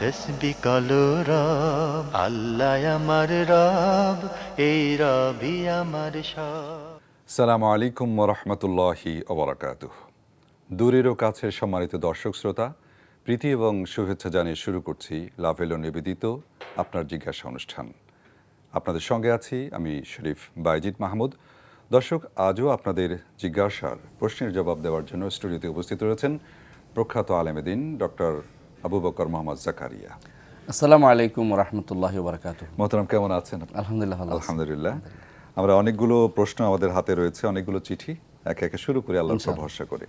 তসবি কলো রব, আল্লাহ আমার রব, এই রবি আমার সব। সালামু আলাইকুম রহমতুল্লাহি দূরেরও কাছের সম্মানিত দর্শক শ্রোতা, প্রীতি এবং শুভেচ্ছা জানিয়ে শুরু করছি লাভেলো নিবেদিত আপনার জিজ্ঞাসা অনুষ্ঠান। আপনাদের সঙ্গে আছি আমি শরীফ বাইজিদ মাহমুদ। দর্শক, আজও আপনাদের জিজ্ঞাসার, প্রশ্নের জবাব দেওয়ার জন্য স্টুডিওতে উপস্থিত রয়েছেন প্রখ্যাত আলেমেদিন ডক্টর আবু বকর মোহাম্মদ জাকারিয়া আসসালামু আলাইকুম রহমতুল্লাহ বারকাত মোহতারাম কেমন আছেন? আলহামদুলিল্লাহ আলহামদুলিল্লাহ। আমরা অনেকগুলো প্রশ্ন আমাদের হাতে রয়েছে অনেকগুলো চিঠি একে একে শুরু করে আল্লাহর উপর ভরসা করে।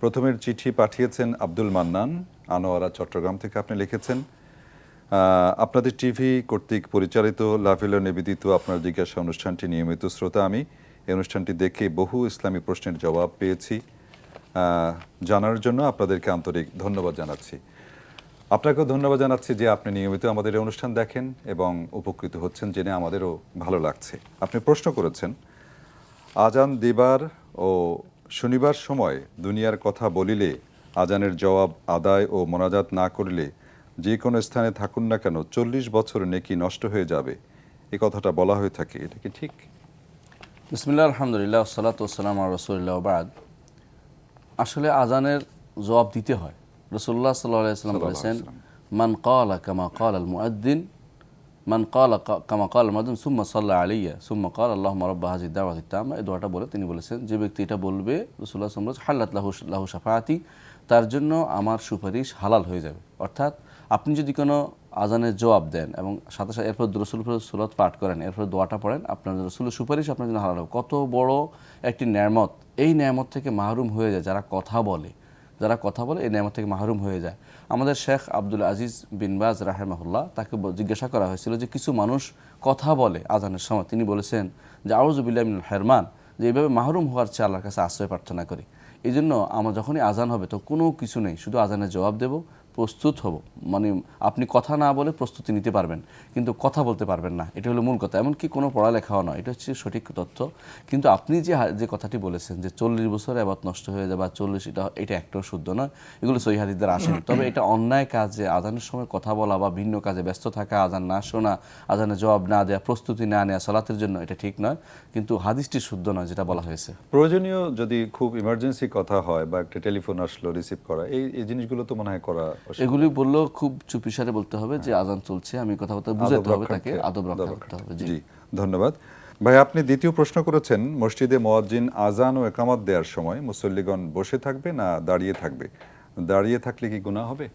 প্রথমের চিঠি পাঠিয়েছেন আব্দুল মান্নান আনোয়ারা চট্টগ্রাম থেকে আপনি লিখেছেন আপনাদের টিভি কর্তৃক পরিচালিত লাভিল নিবেদিত আপনার জিজ্ঞাসা অনুষ্ঠানটি নিয়মিত শ্রোতা আমি। এই অনুষ্ঠানটি দেখে বহু ইসলামী প্রশ্নের জবাব পেয়েছি। জানার জন্য আপনাদেরকে আন্তরিক ধন্যবাদ জানাচ্ছি। আপনাকেও ধন্যবাদ জানাচ্ছি যে আপনি নিয়মিত আমাদের অনুষ্ঠান দেখেন এবং উপকৃত হচ্ছেন, জেনে আমাদেরও ভালো লাগছে। আপনি প্রশ্ন করেছেন, আজান দিবার ও শনিবার সময় দুনিয়ার কথা বলিলে আজানের জবাব আদায় ও মোনাজাত না করলে যে কোনো স্থানে থাকুন না কেন, চল্লিশ বছর নেকি নষ্ট হয়ে যাবে। এ কথাটা বলা হয়ে থাকে, এটা কি ঠিক? বিসমিল্লাহ, আলহামদুলিল্লাহ সালাত ওসালাম আর রসুল্লাহ বাদ। আসলে আজানের জবাব দিতে হয়। রসুল্লাহ সাল্লাম বলেছেন মান কালা কামা কাল আল মুআদ্দিন মান কালা কামা কাল মাদুন সুম্মা সাল্লাহ আলিয়া সুম্মা কাল আল্লাহ মরব্বা হাজিদ দাওয়াত ইত্তামা এই দোয়াটা বলে তিনি বলেছেন যে ব্যক্তি এটা বলবে রসুল্লাহ সাল্লাম হাল্লাত লাহু লাহু সাফায়াতি তার জন্য আমার সুপারিশ হালাল হয়ে যাবে। অর্থাৎ আপনি যদি কোনো আজানের জবাব দেন এবং সাথে সাথে এরপর রসুল সুলত পাঠ করেন এরপর দোয়াটা পড়েন আপনার রসুলের সুপারিশ আপনার জন্য হালাল হবে। কত বড় একটি ন্যামত এই ন্যামত থেকে মাহরুম হয়ে যায় যারা কথা বলে। যারা কথা বলে, এই ন্যামত থেকে মাহরুম হয়ে যায়। আমাদের শেখ আব্দুল আজিজ বিনবাজ রাহেমাহুল্লাহ তাকে জিজ্ঞাসা করা হয়েছিল যে কিছু মানুষ কথা বলে আজানের সময়। তিনি বলেছেন যে আউজুবিল্লাহ হেরমান যে এইভাবে মাহরুম হওয়ার চেয়ে আল্লাহর কাছে আশ্রয় প্রার্থনা করি। এই জন্য আমার যখনই আজান হবে, তো কোনো কিছু নেই। শুধু আজানের জবাব দেব প্রস্তুত হব। মানে আপনি কথা না বলে প্রস্তুতি নিতে পারবেন কিন্তু কথা বলতে পারবেন না। এটা হলো মূল কথা। এমনকি কোনো পড়ালেখাও নয়। এটা হচ্ছে সঠিক তথ্য। কিন্তু আপনি যে যে কথাটি বলেছেন যে চল্লিশ বছর আবার নষ্ট হয়ে যাবে বা চল্লিশ এটা এটা একটাও শুদ্ধ নয় এগুলো সহি হাদিসদের আসেনি। তবে এটা অন্যায় কাজে আজানের সময় কথা বলা বা ভিন্ন কাজে ব্যস্ত থাকা আজান না শোনা আজানের জবাব না দেওয়া প্রস্তুতি না নেওয়া সলাতের জন্য এটা ঠিক নয়। কিন্তু হাদিসটি শুদ্ধ নয় যেটা বলা হয়েছে। প্রয়োজনীয় যদি খুব ইমার্জেন্সি কথা হয় বা একটা টেলিফোন আসলো রিসিভ করা এই এই জিনিসগুলো তো মনে হয় করা। এগুলি বললেও খুব চুপিসারে বলতে হবে যে আজান চলছে আমি কথাবার্তা বুঝাতে হবে তাকে আদব রক্ষা করতে হবে জি। ধন্যবাদ। ভাই আপনি দ্বিতীয় প্রশ্ন করেছেন মসজিদে মোয়াজ্জিন আজান ও একামত দেওয়ার সময় মুসল্লিগণ বসে থাকবে না দাঁড়িয়ে থাকবে? দাঁড়িয়ে থাকলে কি গুনাহ হবে?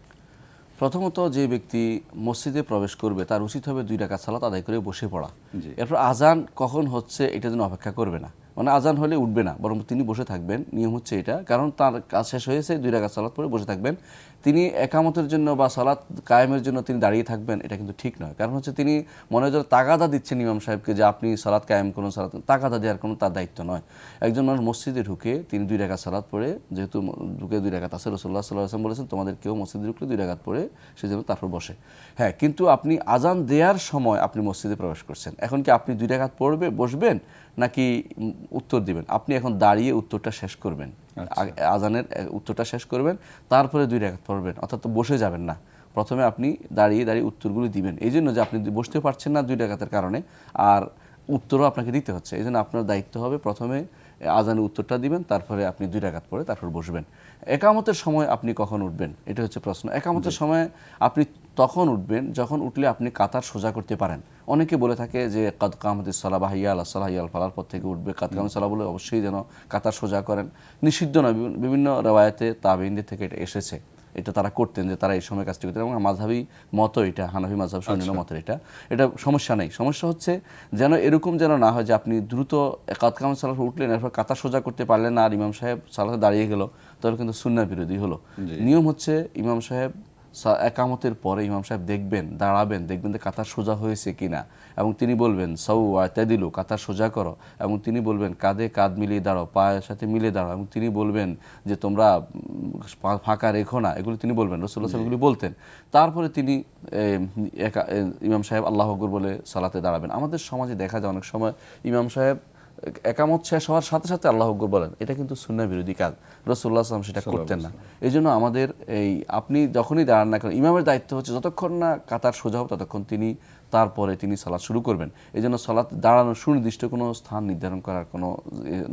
প্রথমত যে ব্যক্তি মসজিদে প্রবেশ করবে তার উচিত হবে দুই টাকা সালাত আদায় করে বসে পড়া। এরপর আজান কখন হচ্ছে এটা যেন অপেক্ষা করবে না। মানে আজান হলে উঠবে না বরং তিনি বসে থাকবেন নিয়ম হচ্ছে এটা। কারণ তার কাজ শেষ হয়েছে দুই টাকা সালাত পরে বসে থাকবেন। তিনি একামতের জন্য বা সালাত কায়েমের জন্য তিনি দাঁড়িয়ে থাকবেন, এটা কিন্তু ঠিক নয়। কারণ হচ্ছে তিনি মনে হয় তাগাদা দিচ্ছেন ইমাম সাহেবকে যে আপনি সালাত কায়েম করুন, সালাত তাগাদা দেওয়ার কোনো তার দায়িত্ব নয়। একজন মানুষ মসজিদে ঢুকে তিনি দুই টাকা সালাত পড়ে, যেহেতু ঢুকে দুই টাকা আছে রসুল্লাহ সাল্লাহ আসলাম বলেছেন, তোমাদের কেউ মসজিদে ঢুকলে দুই টাকাত পড়ে, সে যেন তারপর বসে। হ্যাঁ কিন্তু আপনি আজান দেওয়ার সময় আপনি মসজিদে প্রবেশ করছেন। এখন কি আপনি দুই টাকাত পড়বে, বসবেন, নাকি উত্তর দিবেন? আপনি এখন দাঁড়িয়ে উত্তরটা শেষ করবেন। আজানের উত্তরটা শেষ করবেন তারপরে দুই টাকাত পড়বেন অর্থাৎ বসে যাবেন না। প্রথমে আপনি দাঁড়িয়ে দাঁড়িয়ে উত্তরগুলি দিবেন। এই জন্য যে আপনি বসতে পারছেন না দুই টাকাতের কারণে আর উত্তরও আপনাকে দিতে হচ্ছে। এই জন্য আপনার দায়িত্ব হবে প্রথমে আজানের উত্তরটা দিবেন তারপরে আপনি দুই টাকাত পরে তারপর বসবেন। একামতের সময় আপনি কখন উঠবেন? এটা হচ্ছে প্রশ্ন। একামতের সময় আপনি তখন উঠবেন যখন উঠলে আপনি কাতার সোজা করতে পারেন। অনেকে বলে থাকে যে কাদ কামতের সলা বাহিয়া আল্লাহ সালাহ ইয়াল ফালার পর থেকে উঠবে। কাদ কামত সালা বলে অবশ্যই যেন কাতার সোজা করেন। নিষিদ্ধ নয় বিভিন্ন- রেওয়ায়তে তাবিনদের থেকে এটা এসেছে। এটা তারা করতেন যে তারা এই সময় কাজটি করতেন। এবং মাঝাবি মতো এটা হানাফি মাঝাব সৈন্য মতের এটা। এটা সমস্যা নেই। সমস্যা হচ্ছে যেন এরকম যেন না হয় যে আপনি দ্রুত একাত কাম সালাহ উঠলেন এরপর কাতার সোজা করতে পারলেন না আর ইমাম সাহেব সালাতে দাঁড়িয়ে গেল তাহলে কিন্তু সুন্না বিরোধী হলো। নিয়ম হচ্ছে ইমাম সাহেব একামতের পরে ইমাম সাহেব দেখবেন দাঁড়াবেন দেখবেন যে কাতার সোজা হয়েছে কিনা। এবং তিনি বলবেন সৌ দিল কাতার সোজা করো। এবং তিনি বলবেন কাঁধে কাঁধ মিলিয়ে দাঁড়াও পায়ের সাথে মিলে দাঁড়াও। এবং তিনি বলবেন যে তোমরা ফাঁকা রেখো না। এগুলো তিনি বলবেন রসুল্লাহ সাহেব এগুলি বলতেন। তারপরে তিনি একা- ইমাম সাহেব আল্লাহ আকবর বলে সালাতে দাঁড়াবেন। আমাদের সমাজে দেখা যায় অনেক সময় ইমাম সাহেব একামত শেষ হওয়ার সাথে সাথে আল্লাহ আকবর বলেন এটা কিন্তু সুন্না বিরোধী কাজ। রসুল্লাহ আসলাম সেটা করতেন না। এই জন্য আমাদের এই আপনি যখনই দাঁড়ান না করেন ইমামের দায়িত্ব হচ্ছে যতক্ষণ না কাতার সোজা হোক ততক্ষণ তিনি তারপরে তিনি সালাদ শুরু করবেন। এই জন্য সালাত দাঁড়ানোর সুনির্দিষ্ট কোনো স্থান নির্ধারণ করার কোনো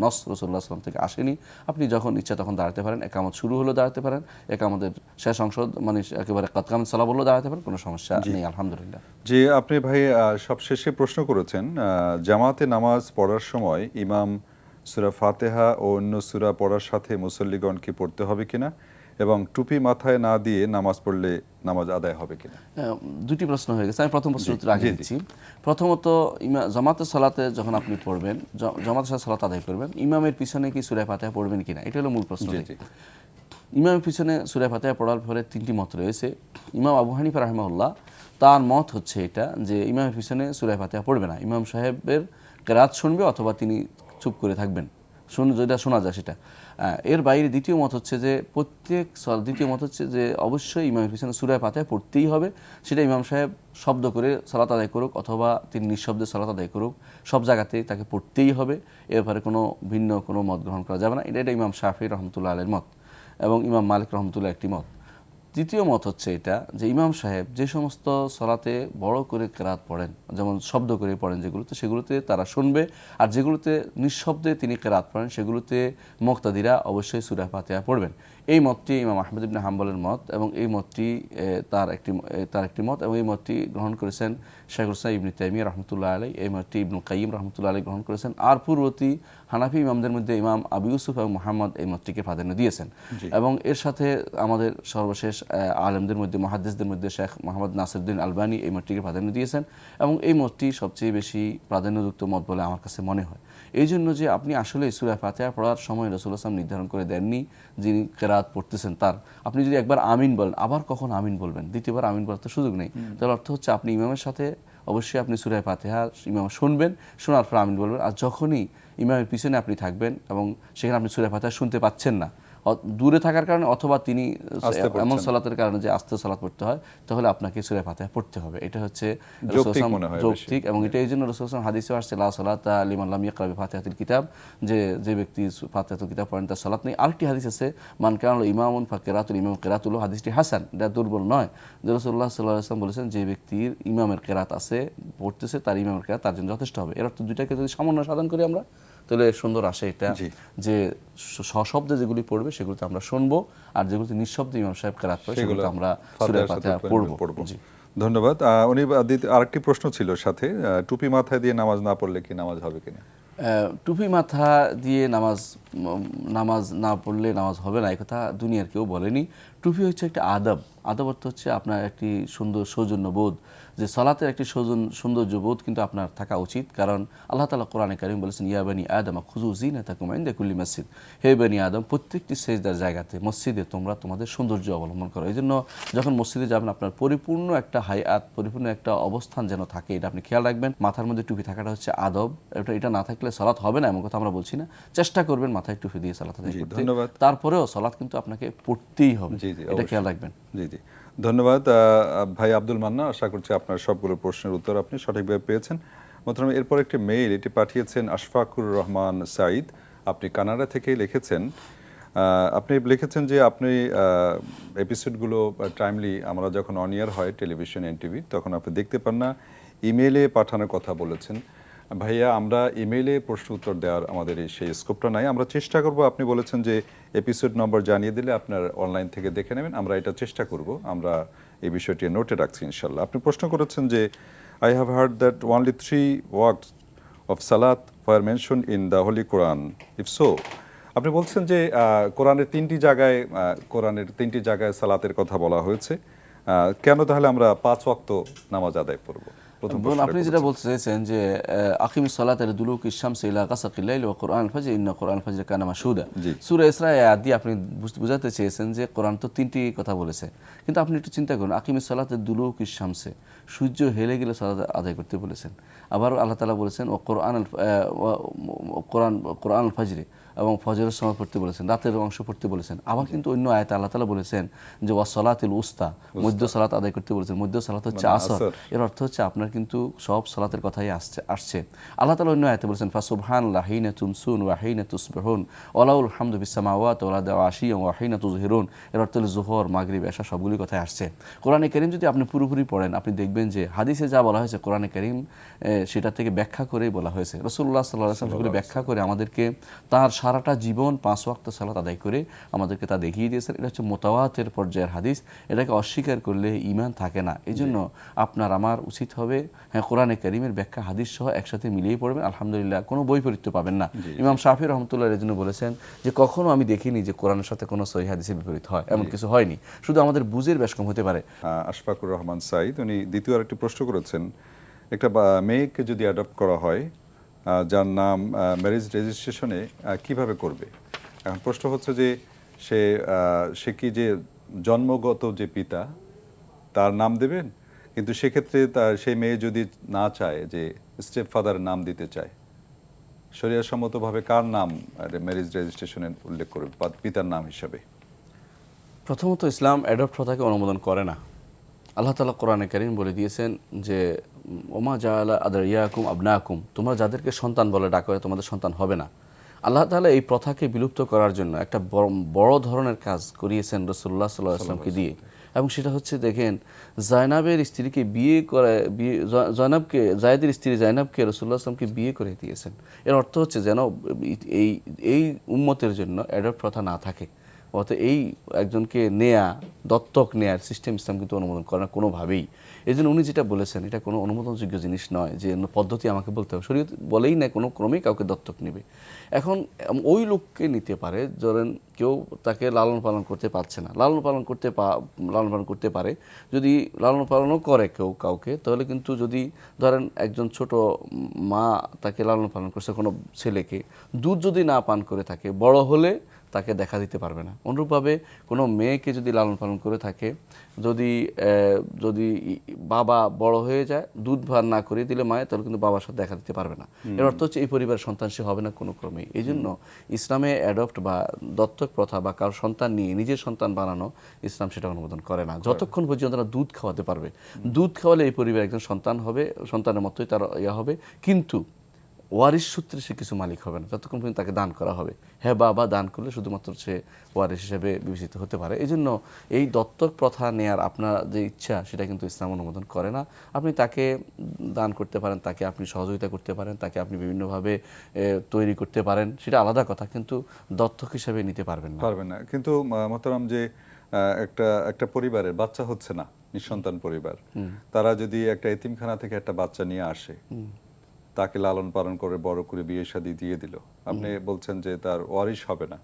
নস রসুল্লাহ আসলাম থেকে আসেনি। আপনি যখন ইচ্ছা তখন দাঁড়াতে পারেন। একামত শুরু হলেও দাঁড়াতে পারেন। একামতের শেষ অংশ মানে একেবারে কাতকাম সালা বললেও দাঁড়াতে পারেন। কোনো সমস্যা নেই আলহামদুলিল্লাহ। যে আপনি ভাই সবশেষে প্রশ্ন করেছেন জামাতে নামাজ পড়ার সময় ইমাম সুরা ফাতেহা ও অন্য সুরা পড়ার সাথে মুসল্লিগণকে পড়তে হবে কিনা? এবং টুপি মাথায় না দিয়ে নামাজ পড়লে নামাজ আদায় হবে কিনা? দুটি প্রশ্ন হয়ে গেছে। আমি প্রথম প্রশ্ন উত্তর আগে। দিচ্ছি। প্রথমত ইমা জামাতের সালাতে যখন আপনি পড়বেন জামাতের সাথে সালাত আদায় করবেন ইমামের পিছনে কি সুরায় ফাতেহা পড়বেন কিনা? এটা হলো মূল প্রশ্ন। ইমামের পিছনে সুরায় ফাতেহা পড়ার পরে তিনটি মত রয়েছে। ইমাম আবু হানিফা রাহমাউল্লাহ তার মত হচ্ছে এটা যে ইমামের পিছনে সুরায় ফাতেহা পড়বে না। ইমাম সাহেবের কেরাত শুনবে অথবা তিনি চুপ করে থাকবেন। শুন যেটা শোনা যায় সেটা। এর বাইরে দ্বিতীয় মত হচ্ছে যে প্রত্যেক দ্বিতীয় মত হচ্ছে যে অবশ্যই ইমামের পিছনে সুরায় পাতায় পড়তেই হবে। সেটা ইমাম সাহেব শব্দ করে সালাত আদায় করুক অথবা তিনি নিঃশব্দে সালাত আদায় করুক, সব জায়গাতে তাকে পড়তেই হবে। এ ব্যাপারে কোনো ভিন্ন কোনো মত গ্রহণ করা যাবে না। এটা এটা ইমাম শাফি রহমতুল্লাহ আলের মত এবং ইমাম মালিক রহমতুল্লাহ একটি মত। তৃতীয় মত হচ্ছে এটা, যে ইমাম সাহেব যে সমস্ত সলাতে বড় করে কেরাত পড়েন, যেমন শব্দ করে পড়েন যেগুলোতে, সেগুলোতে তারা শুনবে, আর যেগুলোতে নিঃশব্দে তিনি কেরাত পড়েন, সেগুলোতে মোক্তাদিরা অবশ্যই সুরা পড়বেন। এই মতটি ইমাম আহমেদ ইবনে হাম্বলের মত এবং এই মতটি তার একটি তার একটি মত এবং এই মতটি গ্রহণ করেছেন শেখুল সাহেব ইবনে তাইমিয়া রহমতুল্লাহ আলী এই মতটি ইবনুল কাইম রহমতুল্লাহ আলী গ্রহণ করেছেন। আর পূর্ববর্তী হানাফি ইমামদের মধ্যে ইমাম আবু ইউসুফ এবং মোহাম্মদ এই মতটিকে প্রাধান্য দিয়েছেন। এবং এর সাথে আমাদের সর্বশেষ আলেমদের মধ্যে মহাদ্দেশদের মধ্যে শেখ মোহাম্মদ নাসিরুদ্দিন আলবানি এই মতটিকে প্রাধান্য দিয়েছেন। এবং এই মতটি সবচেয়ে বেশি প্রাধান্যযুক্ত মত বলে আমার কাছে মনে হয়। এই জন্য যে আপনি আসলে সুরা ফাতেহা পড়ার সময় রসুল আসলাম নির্ধারণ করে দেননি যিনি কেরাত পড়তেছেন তার আপনি যদি একবার আমিন বলেন আবার কখন আমিন বলবেন? দ্বিতীয়বার আমিন বলার তো সুযোগ নেই। তার অর্থ হচ্ছে আপনি ইমামের সাথে অবশ্যই আপনি সুরায় ফাতেহা ইমাম শুনবেন শোনার পর আমিন বলবেন। আর যখনই ইমামের পিছনে আপনি থাকবেন এবং সেখানে আপনি সুরায় ফাতেহা শুনতে পাচ্ছেন না দূরে থাকার কারণে অথবা তিনি এমন সালাতের কারণে যে আস্তে সালাত পড়তে হয় তাহলে আপনাকে সুরায় ফাতেহা পড়তে হবে। এটা হচ্ছে যৌক্তিক এবং এটা এই জন্য রসুল হাদিসে আসছে লা সালাতা লিমান লাম ইয়াকরা বিফাতিহাতিল কিতাব যে যে ব্যক্তি ফাতিহাতুল কিতাব পড়েন তার সালাত নেই। আরেকটি হাদিস আছে মান কানাল ইমামুন ফা কেরাতুল ইমাম কেরাতুল হাদিসটি হাসান এটা দুর্বল নয়। যে রসুল্লাহ সাল্লাহ আসলাম বলেছেন যে ব্যক্তির ইমামের কেরাত আছে পড়তেছে তার ইমামের কেরাত তার জন্য যথেষ্ট হবে। এর অর্থ দুইটাকে যদি সমন্বয় সাধন করি আমরা তাহলে সুন্দর আসে এটা যে সশব্দে যেগুলি পড়বে সেগুলোতে আমরা শুনব আর যেগুলোতে নিঃশব্দে ইমাম সাহেব কেরাত পড়ে সেগুলো আমরা সুরায় ফাতিহা পড়ব। জি। ধন্যবাদ। উনি আরেকটি প্রশ্ন ছিল সাথে টুপি মাথায় দিয়ে নামাজ না পড়লে কি নামাজ হবে কিনা? টুপি মাথা দিয়ে নামাজ নামাজ না পড়লে নামাজ হবে না এই কথা দুনিয়ার কেউ বলেনি। টুপি হচ্ছে একটা আদব। আদব অর্থ হচ্ছে আপনার একটি সুন্দর সৌজন্য বোধ যে সলাতের একটি সৌজন সৌন্দর্য বোধ কিন্তু আপনার থাকা উচিত। কারণ আল্লাহ তালা কোরআনে কারিম বলেছেন ইয়া বানি আদমা খুজু জিনা তাকুম ইন্দা কুল্লি মসজিদ। হে বানি আদম প্রত্যেকটি সেজদার জায়গাতে মসজিদে তোমরা তোমাদের সৌন্দর্য অবলম্বন করো। এই জন্য যখন মসজিদে যাবেন আপনার পরিপূর্ণ একটা হাইয়াত পরিপূর্ণ একটা অবস্থান যেন থাকে এটা আপনি খেয়াল রাখবেন। মাথার মধ্যে টুপি থাকাটা হচ্ছে আদব। এটা এটা না থাকলে সলাৎ হবে না এমন কথা আমরা বলছি না। চেষ্টা করবেন মাথায় টুপি দিয়ে সলাৎ ধন্যবাদ। তারপরেও সলাৎ কিন্তু আপনাকে পড়তেই হবে। এটা খেয়াল রাখবেন। জি জি। ধন্যবাদ। ভাই আব্দুল মান্না, আশা করছি আপনার সবগুলো প্রশ্নের উত্তর আপনি সঠিকভাবে পেয়েছেন। মোহতারাম, এরপর একটি মেইল এটি পাঠিয়েছেন আশফাকুর রহমান সাইদ আপনি কানাডা থেকেই লিখেছেন। আপনি লিখেছেন যে আপনি এপিসোডগুলো টাইমলি আমরা যখন অন ইয়ার হয় টেলিভিশন এনটিভি তখন আপনি দেখতে পান না। ইমেলে পাঠানোর কথা বলেছেন। ভাইয়া, আমরা ইমেইলে প্রশ্ন উত্তর দেওয়ার আমাদের এই সেই স্কোপটা নাই। আমরা চেষ্টা করব, আপনি বলেছেন যে এপিসোড নম্বর জানিয়ে দিলে আপনার অনলাইন থেকে দেখে নেবেন, আমরা এটা চেষ্টা করব। আমরা এই বিষয়টি নোটে রাখছি ইনশাল্লাহ। আপনি প্রশ্ন করেছেন যে I have heard that only three works of সালাত fire mention in the holy Quran if so আপনি বলছেন যে কোরআনের তিনটি জায়গায় কোরআনের তিনটি জায়গায় সালাতের কথা বলা হয়েছে। কেন তাহলে আমরা পাঁচ ওয়াক্ত নামাজ আদায় করব? আপনি যেটা বলতে চাইছেন যে আকিম সালাত আল দুলুক ও কোরআন ফাজির ইন্না কোরআন ফাজির কানা মাসুদা। ইসরা আদি আপনি বুঝাতে চেয়েছেন যে কোরআন তো তিনটি কথা বলেছে। কিন্তু আপনি একটু চিন্তা করুন আকিম সালাত দুলুক সূর্য হেলে গেলে সালাত আদায় করতে বলেছেন। আবার আল্লাহ তাআলা বলেছেন ও কোরআন ও- ও- কোরআন কোরআন ফাজরে এবং ফজরের সময় পড়তে বলেছেন রাতের অংশ পড়তে বলেছেন। আবার কিন্তু অন্য আয়তে আল্লাহ তাআলা বলেছেন যে ওয়া সলাতিল উস্তা। মধ্য সালাত আদায় করতে বলেছেন। মধ্য সালাত হচ্ছে মানে আসর। আসর। এর অর্থ হচ্ছে আপনার কিন্তু সব সালাতের কথাই আসছে আসছে। আল্লাহ তালা অন্য আয়তে বলেছেন ফাসুবহান লাহিনা তুমসুন ওয়াহিনা তুসবেহুন ওলাউল হামদু বিসামাওয়াত ওলা দেওয়া আশি ওয়াহিনা তুজহিরুন। এর অর্থ জোহর, মাগরিব এসা সবগুলি কথাই আসছে। কোরআনে করিম যদি আপনি পুরোপুরি পড়েন, আপনি দেখবেন যে হাদিসে যা বলা হয়েছে কোরআনে করিম সেটা থেকে ব্যাখ্যা করেই বলা হয়েছে। রসুল্লাহ সাল্লাহ আসলাম সেগুলি ব্যাখ্যা করে আমাদেরকে, তার সারাটা জীবন পাঁচ ওয়াক্ত সালাত আদায় করে আমাদেরকে তা দেখিয়ে দিয়েছেন। এটা হচ্ছে মোতাওয়াতের পর্যায়ের হাদিস। এটাকে অস্বীকার করলে ইমান থাকে না। এই জন্য আপনার, আমার উচিত হবে হ্যাঁ কোরআনে করিমের ব্যাখ্যা হাদিস সহ একসাথে মিলিয়ে পড়বেন আলহামদুলিল্লাহ কোনো বৈপরীত্য পাবেন না ইমাম শাফি রহমতুল্লাহ জন্য বলেছেন যে কখনো আমি দেখিনি যে কোরআনের সাথে কোনো সহি হাদিসের বিপরীত হয় এমন কিছু হয়নি। শুধু আমাদের বুঝের বেশ কম হতে পারে। আশফাকুর রহমান সাইদ উনি দ্বিতীয় আরেকটি প্রশ্ন করেছেন। একটা মেয়েকে যদি অ্যাডপ্ট করা হয় যার নাম ম্যারেজ রেজিস্ট্রেশনে কীভাবে করবে? এখন প্রশ্ন হচ্ছে যে সে সে কি যে জন্মগত যে পিতা তার নাম দেবেন? কিন্তু সেক্ষেত্রে তার সেই মেয়ে যদি না চায় যে স্টেপ ফাদার নাম দিতে চায় শরিয়া সম্মতভাবে কার নাম ম্যারেজ রেজিস্ট্রেশনে উল্লেখ করবে পিতার নাম হিসাবে? প্রথমত ইসলাম অ্যাডপ্ট প্রথাকে অনুমোদন করে না। আল্লাহ তালা কোরআনে করিম বলে দিয়েছেন যে, ওমা জাআলা আদার ইয়াকুম আবনাকুম তোমরা যাদেরকে সন্তান বলে ডাকো তোমাদের সন্তান হবে না। আল্লাহ তাআলা এই প্রথাকে বিলুপ্ত করার জন্য একটা বড় ধরনের কাজ করিয়েছেন রসুল্লাহ সাল্লাহ আসলামকে দিয়ে। এবং সেটা হচ্ছে দেখেন, জায়নাবের স্ত্রীকে বিয়ে করে বিয়ে জয়নাবকে, জায়দের স্ত্রী জায়নাবকে রসুল্লাহ আসলামকে বিয়ে করে দিয়েছেন। এর অর্থ হচ্ছে যেন এই এই উম্মতের জন্য অ্যাডপ্ট প্রথা না থাকে। অত এই একজনকে নেয়া, দত্তক নেয়ার সিস্টেম ইসলাম কিন্তু অনুমোদন করে না কোনোভাবেই। এই জন্য উনি যেটা বলেছেন, এটা কোনো অনুমোদনযোগ্য জিনিস নয় যে পদ্ধতি আমাকে বলতে হবে। শরীয়ত বলেই না কোনো ক্রমেই কাউকে দত্তক নেবে। এখন ওই লোককে নিতে পারে, ধরেন কেউ তাকে লালন পালন করতে পারছে না। লালন পালন করতে লালন পালন করতে পারে। যদি লালন পালনও করে কেউ কাউকে, তাহলে কিন্তু যদি ধরেন একজন ছোট মা তাকে লালন পালন করছে, কোনো ছেলেকে, দুধ যদি না পান করে থাকে, বড় হলে তাকে দেখা দিতে পারবে না। অনুরূপভাবে কোনো মেয়েকে যদি লালন পালন করে থাকে যদি যদি বাবা বড় হয়ে যায় দুধ ভার না করে দিলে মায়ের তাহলে কিন্তু বাবার সাথে দেখা দিতে পারবে না। এর অর্থ হচ্ছে এই পরিবার সন্তান সে হবে না কোনো ক্রমেই। এই জন্য ইসলামে অ্যাডপ্ট বা দত্তক প্রথা বা কারও সন্তান নিয়ে নিজের সন্তান বানানো ইসলাম সেটা অনুমোদন করে না। যতক্ষণ পর্যন্ত তারা দুধ খাওয়াতে পারবে। দুধ খাওয়ালে এই পরিবার একজন সন্তান হবে সন্তানের মতোই তার ইয়া হবে। কিন্তু ওয়ারিশ সূত্রে সে কিছু মালিক হবে না। যতক্ষণ পর্যন্ত তাকে দান করা হবে। হ্যাঁ বাবা দান করলে শুধুমাত্র সে ওয়ারিশ হিসেবে বিবেচিত হতে পারে। এই জন্য এই দত্তক প্রথা নেয়ার আপনার যে ইচ্ছা সেটা কিন্তু ইসলাম অনুমোদন করে না। আপনি তাকে দান করতে পারেন তাকে আপনি সহযোগিতা করতে পারেন তাকে আপনি বিভিন্নভাবে তৈরি করতে পারেন সেটা আলাদা কথা কিন্তু দত্তক হিসেবে নিতে পারবেন না। পারবে না। কিন্তু মহতারাম যে একটা একটা পরিবারের বাচ্চা হচ্ছে না নিঃসন্তান পরিবার তারা যদি একটা এতিমখানা থেকে একটা বাচ্চা নিয়ে আসে তাকে লালন পালন করে বড় করে বিয়ে শাদী দিয়ে দিল। আপনি বলছেন যে তার ওয়ারিশ হবে না।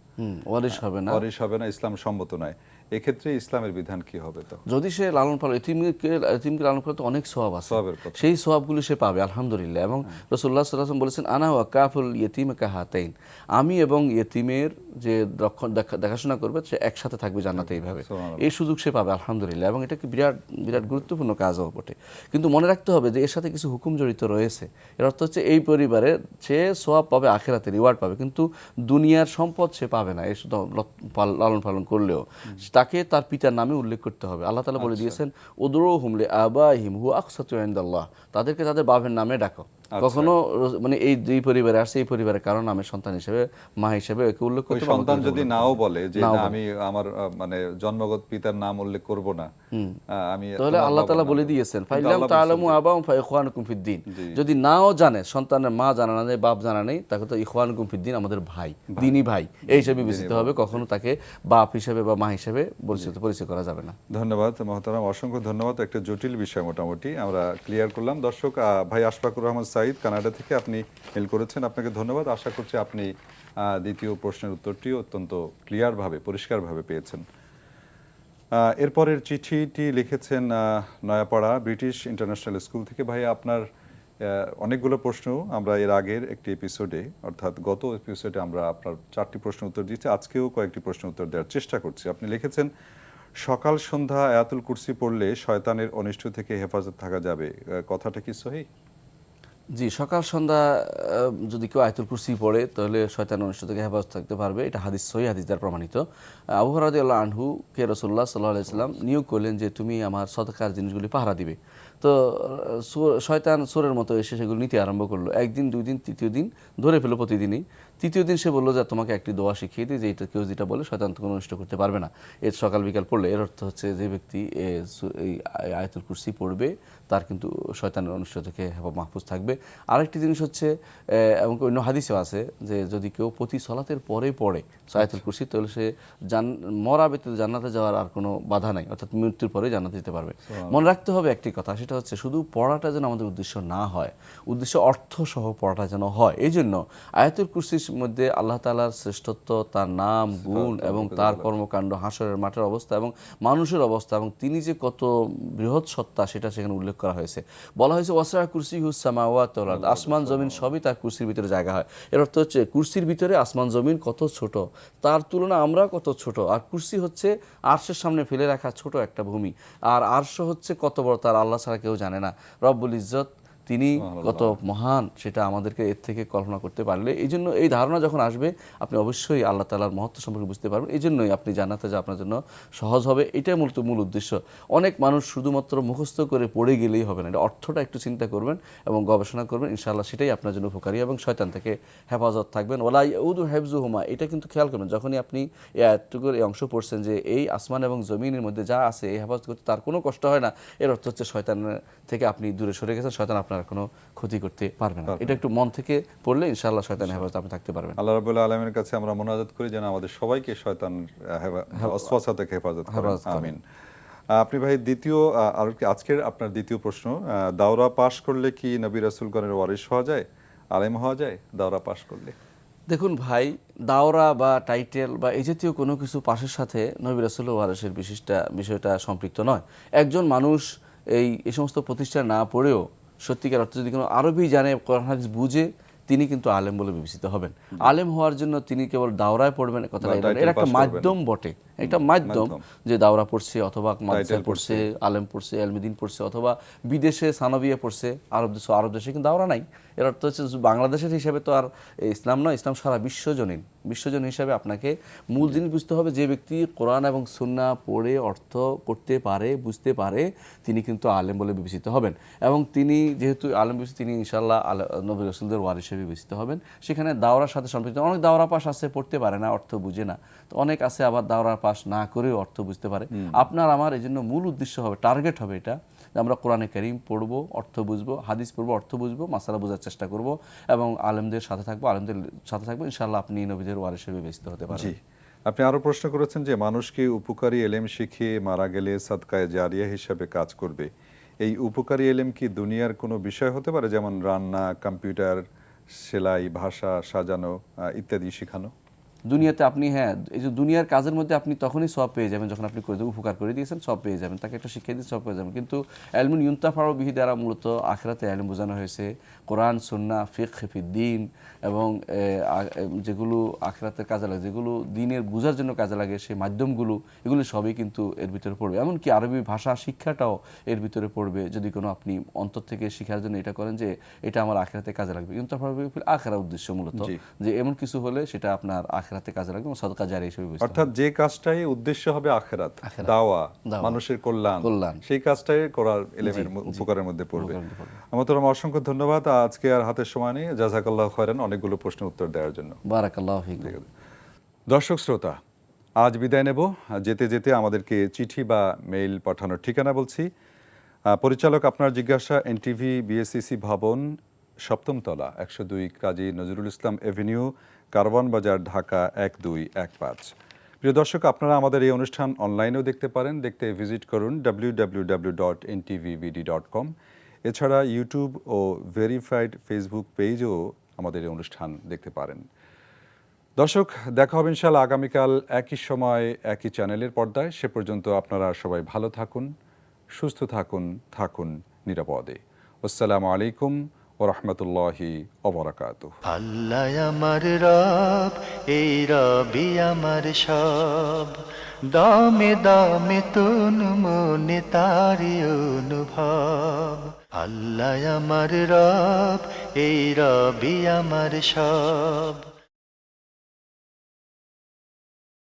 ওয়ারিশ হবে না। ওয়ারিশ হবে না ইসলাম সম্মত নয়। এক্ষেত্রে ইসলামের বিধান কি হবে তো? যদি সে লালন পালন এতিমকে এতিমকে লালন তো অনেক সোয়াব আছে। সওয়াবের কথা। সেই সোয়াবগুলো সে পাবে আলহামদুলিল্লাহ। এবং রসুল্লাহ সাল্লাম বলেছেন আনা ওয়া কাফুল ইয়েতিম কাহাতাইন। আমি এবং ইয়েতিমের যে রক্ষণ দেখাশোনা করবে সে একসাথে থাকবে জান্নাতে এইভাবে। এই সুযোগ সে পাবে আলহামদুলিল্লাহ। এবং এটা কি বিরাট বিরাট গুরুত্বপূর্ণ কাজ কাজও বটে। কিন্তু মনে রাখতে হবে যে এর সাথে কিছু হুকুম জড়িত রয়েছে। এর অর্থ হচ্ছে এই পরিবারে সে সোয়াব পাবে আখেরাতে রিওয়ার্ড পাবে। কিন্তু দুনিয়ার সম্পদ সে পাবে না এই লালন পালন করলেও। তাকে তার পিতার নামে উল্লেখ করতে হবে। আল্লাহ তালা বলে দিয়েছেন ওদরো হুমলে আবা হিম হু আকসাতুল্লাহ তাদেরকে তাদের বাপের নামে ডাকো। কখনো মানে এই দুই পরিবারে আসছে এই পরিবারের কারণ নামে সন্তান হিসেবে মা হিসেবে একে উল্লেখ করতে সন্তান যদি নাও বলে যে আমি আমার মানে জন্মগত পিতার নাম উল্লেখ করব না আমি তাহলে আল্লাহ নাম বলে দিয়েছেন ফাইলাম তাআলামু বলছেন আবাউম ফাইখওয়ানুকুম ফিদ্দিন যদি নাও জানে সন্তানের মা জানা না নেই বাপ জানা নেই তাকে তো ইখওয়ানুকুম ফিদ্দিন আমাদের ভাই দিনী ভাই। এই হিসেবে বিবেচিত হবে কখনো তাকে বাপ হিসেবে বা মা হিসেবে পরিচিত পরিচয় করা যাবে না। ধন্যবাদ মহতারাম অসংখ্য ধন্যবাদ একটা জটিল বিষয় মোটামুটি আমরা ক্লিয়ার করলাম। দর্শক ভাই আশফাকুর রহমান সাইদ, কানাডা থেকে আপনি মেল করেছেন। আপনাকে ধন্যবাদ। আশা করছি আপনি দ্বিতীয় প্রশ্নের উত্তরটি অত্যন্ত ক্লিয়ারভাবে, পরিষ্কারভাবে পেয়েছেন। এরপরের চিঠিটি লিখেছেন নয়াপাড়া ব্রিটিশ ইন্টারন্যাশনাল স্কুল থেকে। ভাই, আপনার অনেকগুলো প্রশ্ন আমরা এর আগের একটি এপিসোডে, অর্থাৎ গত এপিসোডে আমরা আপনার চারটি প্রশ্ন উত্তর দিয়েছি। আজকেও কয়েকটি প্রশ্ন উত্তর দেওয়ার চেষ্টা করছি। আপনি লিখেছেন, সকাল সন্ধ্যা আয়াতুল কুরসি পড়লে শয়তানের অনিষ্ট থেকে হেফাজত থাকা যাবে। কথাটা কি সহি? জি, সকাল, সন্ধ্যা যদি কেউ আয়তুল কুরসি পড়ে, তাহলে শয়তান অনুষ্ঠ থেকে হেফাজত থাকতে পারবে। এটা হাদিস সহি, হাদিস দ্বারা প্রমাণিত। আবু হরাদি আল্লাহ আনহু কে রসুল্লাহ সাল্লাহ আলাইসাল্লাম নিয়োগ করলেন যে তুমি আমার সদকার জিনিসগুলি পাহারা দিবে। তো শয়তান সুরের মতো এসে সেগুলো নিতে আরম্ভ করল। একদিন দুই দিন তৃতীয় দিন ধরে ফেলো প্রতিদিনই। তৃতীয় দিন সে বলল যে তোমাকে একটি দোয়া শিখিয়ে দিই যে এটা কেউ যেটা বলে শয়তান তো কোনো অনিষ্ট করতে পারবে না। এর সকাল বিকাল পড়লে এর অর্থ হচ্ছে যে ব্যক্তি এই আয়- আয়াতুল কুরসি পড়বে তার কিন্তু শয়তানের অনুষ্ঠ থেকে হেফা মাহফুজ থাকবে। আরেকটি জিনিস হচ্ছে এবং অন্য হাদিসেও আছে যে যদি কেউ প্রতি সলাতের পরে পড়ে আয়াতুল কুরসি তাহলে সে জান মরা ব্যতীত জান্নাতে যাওয়ার আর কোনো বাধা নাই। অর্থাৎ মৃত্যুর পরে জান্নাতে যেতে পারবে। মনে রাখতে হবে একটি কথা সেটা হচ্ছে শুধু পড়াটা যেন আমাদের উদ্দেশ্য না হয় উদ্দেশ্য অর্থ সহ পড়াটা যেন হয়। এই জন্য আয়াতুল কুরসির মধ্যে আল্লাহ তালার শ্রেষ্ঠত্ব তার নাম গুণ এবং তার কর্মকাণ্ড হাসরের মাঠের অবস্থা এবং মানুষের অবস্থা এবং তিনি যে কত বৃহৎ সত্তা সেটা সেখানে উল্লেখ করা হয়েছে। বলা হয়েছে ওয়াসরা কুরসি হুসামাওয়াত আসমান জমিন সবই তার কুরসির ভিতরে জায়গা হয়। এর অর্থ হচ্ছে কুরসির ভিতরে আসমান জমিন কত ছোট তার তুলনা আমরা কত ছোট। আর কুরসি হচ্ছে আরশের সামনে ফেলে রাখা ছোট একটা ভূমি। আর আরশ হচ্ছে কত বড় তার আল্লাহ ছাড়া কেউ জানে না। রব্বুল ইজ্জত তিনি কত মহান, সেটা আমাদেরকে এর থেকে কল্পনা করতে পারলে। এই জন্য এই ধারণা যখন আসবে, আপনি অবশ্যই আল্লাহ তালার মহত্ব সম্পর্কে বুঝতে পারবেন। এই জন্যই আপনি জানাতে যে আপনার জন্য সহজ হবে। এটাই মূলত মূল উদ্দেশ্য। অনেক মানুষ শুধুমাত্র মুখস্থ করে পড়ে গেলেই হবে না। এটা অর্থটা একটু চিন্তা করবেন এবং গবেষণা করবেন। ইনশাআল্লাহ সেটাই আপনার জন্য উপকারী এবং শয়তান থেকে হেফাজত থাকবেন। ওলা উদু হেফজু হুমা এটা কিন্তু খেয়াল করবেন। যখনই আপনি এই আয়াতটুকুর এই অংশ পড়ছেন যে এই আসমান এবং জমিনের মধ্যে যা আছে এই হেফাজত করতে, তার কোনো কষ্ট হয় না। এর অর্থ হচ্ছে শয়তানের থেকে আপনি দূরে সরে গেছেন। শয়তান আপনার কোনো ক্ষতি করতে পারবে না। এটা একটু মন থেকে পড়লে ইনশাআল্লাহ শয়তান হেফাজত আপনি থাকতে পারবেন। আল্লাহ রাবুল্লাহ আলমের কাছে আমরা মোনাজাত করি যেন আমাদের সবাইকে শয়তান অস্পসা থেকে হেফাজত করেন। আমিন। আপনি ভাই দ্বিতীয় আর কি আজকের আপনার দ্বিতীয় প্রশ্ন দাওরা পাশ করলে কি নবী রাসুলগণের ওয়ারিশ হওয়া যায়? আলেম হওয়া যায় দাওরা পাশ করলে? দেখুন ভাই দাওরা বা টাইটেল বা এই জাতীয় কোনো কিছু পাশের সাথে নবী রাসুল ওয়ারসের বিশিষ্টা বিষয়টা সম্পৃক্ত নয়। একজন মানুষ এই এই সমস্ত প্রতিষ্ঠান না পড়েও সত্যিকার অর্থে যদি কোনো আরবি জানে কোরআন হাদিস বুঝে তিনি কিন্তু আলেম বলে বিবেচিত হবেন। আলেম হওয়ার জন্য তিনি কেবল দাওরায় পড়বেন কথা বা এর একটা মাধ্যম বটে। একটা মাধ্যম যে দাওরা পড়ছে অথবা মাদ্রাসায় পড়ছে। আলেম পড়ছে এলমিদিন পড়ছে অথবা বিদেশে সানবিয়া পড়ছে আরব দেশ আরব দেশে কিন্তু দাওরা নাই। এর অর্থ হচ্ছে বাংলাদেশের হিসাবে তো আর ইসলাম নয় ইসলাম সারা বিশ্বজনীন। বিশ্বজনীন হিসাবে আপনাকে মূল জিনিস বুঝতে হবে যে ব্যক্তি কোরআন এবং সুন্না পড়ে অর্থ করতে পারে বুঝতে পারে তিনি কিন্তু আলেম বলে বিবেচিত হবেন। এবং তিনি যেহেতু আলেম বিবেচিত তিনি ইনশাল্লাহ আল- নবী রসুলদের ওয়ার হিসেবে বিবেচিত হবেন। সেখানে দাওরার সাথে সম্পৃক্ত। অনেক দাওরা পাশ আছে পড়তে পারে না অর্থ বুঝে না। তো অনেক আছে আবার দাওরা পাশ না করেও অর্থ বুঝতে পারে। আপনার আমার এই জন্য মূল উদ্দেশ্য হবে টার্গেট হবে এটা যে আমরা কোরআনে করিম পড়ব অর্থ বুঝব হাদিস পড়ব অর্থ বুঝব মাসালা বোঝার চেষ্টা করব এবং আলেমদের সাথে থাকব আলেমদের সাথে থাকব ইনশাল্লাহ আপনি নবীদের ওয়ার হিসেবে ব্যস্ত হতে পারেন আপনি আরও প্রশ্ন করেছেন যে মানুষকে উপকারী এলেম শিখিয়ে মারা গেলে সাদকায় জারিয়া হিসাবে কাজ করবে। এই উপকারী এলেম কি দুনিয়ার কোনো বিষয় হতে পারে? যেমন রান্না কম্পিউটার সেলাই ভাষা সাজানো ইত্যাদি শেখানো? দুনিয়াতে আপনি হ্যাঁ এই যে দুনিয়ার কাজের মধ্যে আপনি তখনই সব পেয়ে যাবেন যখন আপনি করে উপকার করে দিয়েছেন সব পেয়ে যাবেন তাকে একটা শিক্ষা দিয়ে সব পেয়ে যাবেন। কিন্তু এলমুন ইউন্তাফারও বিহি দ্বারা মূলত আখরাতে এলম বোঝানো হয়েছে কোরআন সুন্না ফিক দিন এবং যেগুলো আখরাতের কাজে লাগে যেগুলো দিনের বোঝার জন্য কাজে লাগে সেই মাধ্যমগুলো এগুলো সবই কিন্তু এর ভিতরে পড়বে। এমনকি আরবি ভাষা শিক্ষাটাও এর ভিতরে পড়বে যদি কোনো আপনি অন্তর থেকে শেখার জন্য এটা করেন যে এটা আমার আখরাতে কাজে লাগবে। ইউন্তাফার আখরা উদ্দেশ্য মূলত যে এমন কিছু হলে সেটা আপনার আখেরাতে কাজে লাগবে এবং সদকা জারি হিসেবে বুঝতে। অর্থাৎ যে কাজটাই উদ্দেশ্য হবে আখেরাত দাওয়া। মানুষের কল্যাণ কল্যাণ। সেই কাজটাই করার এলেমের উপকারের মধ্যে পড়বে। আমার তোমার অসংখ্য ধন্যবাদ। আজকে আর হাতের সময় নেই। জাজাকাল্লাহ খয়রান। অনেকগুলো প্রশ্ন উত্তর দেওয়ার জন্য। বারাকাল্লাহ দর্শক শ্রোতা আজ বিদায় নেব। যেতে যেতে আমাদেরকে চিঠি বা মেইল পাঠানোর ঠিকানা বলছি। পরিচালক আপনার জিজ্ঞাসা এনটিভি বিএসসিসি ভবন সপ্তম তলা একশো দুই কাজী নজরুল ইসলাম এভিনিউ কারওয়ান বাজার, ঢাকা এক দুই এক পাঁচ। প্রিয় দর্শক, আপনারা আমাদের এই অনুষ্ঠান অনলাইনেও দেখতে পারেন। দেখতে ভিজিট করুন W W W dot ntvbd dot com এছাড়া ইউটিউব ও ভেরিফাইড ফেসবুক পেজও আমাদের এই অনুষ্ঠান দেখতে পারেন। দর্শক, দেখা হবে ইনশাল্লাহ আগামীকাল একই সময়, একই চ্যানেলের পর্দায়। সে পর্যন্ত আপনারা সবাই ভালো থাকুন, সুস্থ থাকুন থাকুন নিরাপদে। আসসালামু আলাইকুম ও রহমতুল্লাহি ওবরাকাতুহ আল্লাহ আমার রব, এই রবি আমার সব। দামে দামে তুন মনে তারি অনুভব। আল্লাহ আমার রব, এই রবি আমার সব।